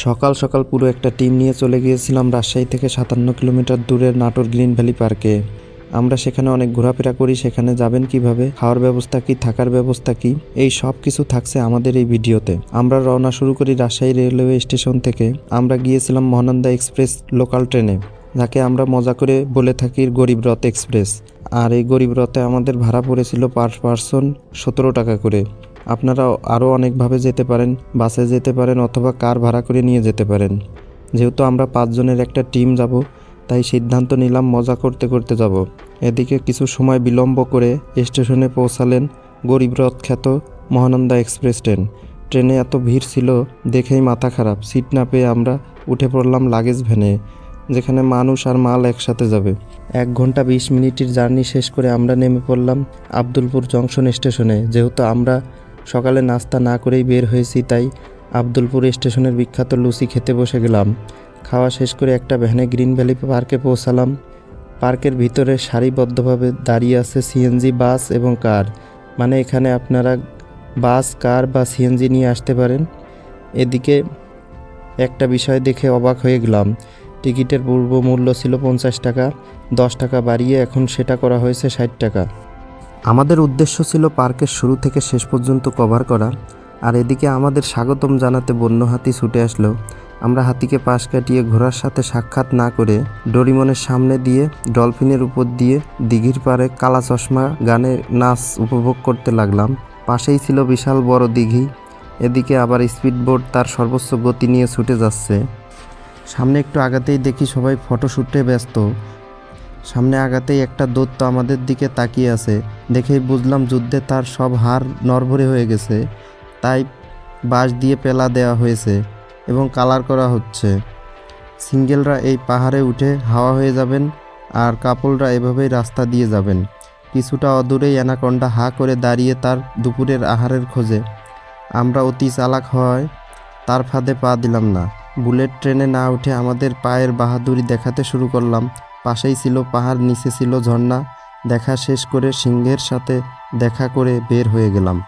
সকাল সকাল পুরো একটা টিম নিয়ে চলে গিয়েছিলাম রাজশাহী থেকে সাতান্ন কিলোমিটার দূরের নাটোর গ্রিন ভ্যালি পার্কে। আমরা সেখানে অনেক ঘোরাফেরা করি, সেখানে যাবেন কীভাবে, খাওয়ার ব্যবস্থা কি, থাকার ব্যবস্থা কি, এই সব কিছু থাকছে আমাদের এই ভিডিওতে। আমরা রওনা শুরু করি রাজশাহী রেলওয়ে স্টেশন থেকে। আমরা গিয়েছিলাম মহানন্দা এক্সপ্রেস লোকাল ট্রেনে, যাকে আমরা মজা করে বলে থাকি গরিব রথ এক্সপ্রেস। আর এই গরিব রথে আমাদের ভাড়া পড়েছিল পার পার্সন সতেরো টাকা করে। আপনারা আরও অনেকভাবে যেতে পারেন, বাসে যেতে পারেন অথবা কার ভাড়া করে নিয়ে যেতে পারেন। যেহেতু আমরা পাঁচজনের একটা টিম যাব, তাই সিদ্ধান্ত নিলাম মজা করতে করতে যাব। এদিকে কিছু সময় বিলম্ব করে স্টেশনে পৌঁছালেন গরিবরথ খ্যাত মহানন্দা এক্সপ্রেস ট্রেন। ট্রেনে এত ভিড় ছিল, দেখেই মাথা খারাপ। সিট না পেয়ে আমরা উঠে পড়লাম লাগেজ ভ্যানে, যেখানে মানুষ আর মাল একসাথে যাবে। এক ঘণ্টা বিশ মিনিটের জার্নি শেষ করে আমরা নেমে পড়লাম আবদুলপুর জংশন স্টেশনে। যেহেতু আমরা সকালে নাস্তা না করেই বের হয়েছি, তাই আব্দুলপুর স্টেশনের বিখ্যাত লুচি খেতে বসে গেলাম। খাওয়া শেষ করে একটা ভ্যানে গ্রিন ভ্যালি পার্কে পৌঁছালাম। পার্কের ভিতরে সারিবদ্ধভাবে দাঁড়িয়ে আছে সিএনজি, বাস এবং কার। মানে এখানে আপনারা বাস, কার বা সিএনজি নিয়ে আসতে পারেন। এদিকে একটা বিষয় দেখে অবাক হয়ে গেলাম। টিকিটের পূর্ব মূল্য ছিল পঞ্চাশ টাকা, দশ টাকা বাড়িয়ে এখন সেটা করা হয়েছে ষাট টাকা। আমাদের উদ্দেশ্য ছিল পার্কের শুরু থেকে শেষ পর্যন্ত কভার করা, আর এদিকে আমাদের স্বাগতম জানাতে বন্য হাতি ছুটে আসলো। আমরা হাতিকে পাশ কাটিয়ে ঘোড়ার সাথে সাক্ষাৎ না করে ডরিমনের সামনে দিয়ে, ডলফিনের উপর দিয়ে দিঘির পাড়ে কালা চশমা গানে নাচ উপভোগ করতে লাগলাম। পাশেই ছিল বিশাল বড় দিঘি, এদিকে আবার স্পিডবোট তার সর্বোচ্চ গতি নিয়ে ছুটে যাচ্ছে। সামনে একটু আগাতেই দেখি সবাই ফটোশ্যুটে ব্যস্ত। সামনে আগাতেই একটা দৈত্য আমাদের দিকে তাকিয়ে আছে। দেখেই বুঝলাম যুদ্ধে তার সব হাড় নরভরে হয়ে গেছে। তাই বাঁশ দিয়ে পেলা দেওয়া হয়েছে এবং কালার করা হচ্ছে। সিঙ্গেলরা এই পাহাড়ে উঠে হাওয়া হয়ে যাবেন আর কাপলরা এভাবেই রাস্তা দিয়ে যাবেন। কিছুটা অদূরেই অ্যানাকন্ডা হা করে দাঁড়িয়ে তার দুপুরের আহারের খোঁজে। আমরা অতি চালাক হওয়ায় তার ফাঁদে পা দিলাম না। বুলেট ট্রেনে না উঠে আমাদের পায়ের বাহাদুরি দেখাতে শুরু করলাম। পাশেই ছিল পাহাড়, নিচে ছিল ঝর্ণা। দেখা শেষ করে সিংহের সাথে দেখা করে বের হয়ে গেলাম।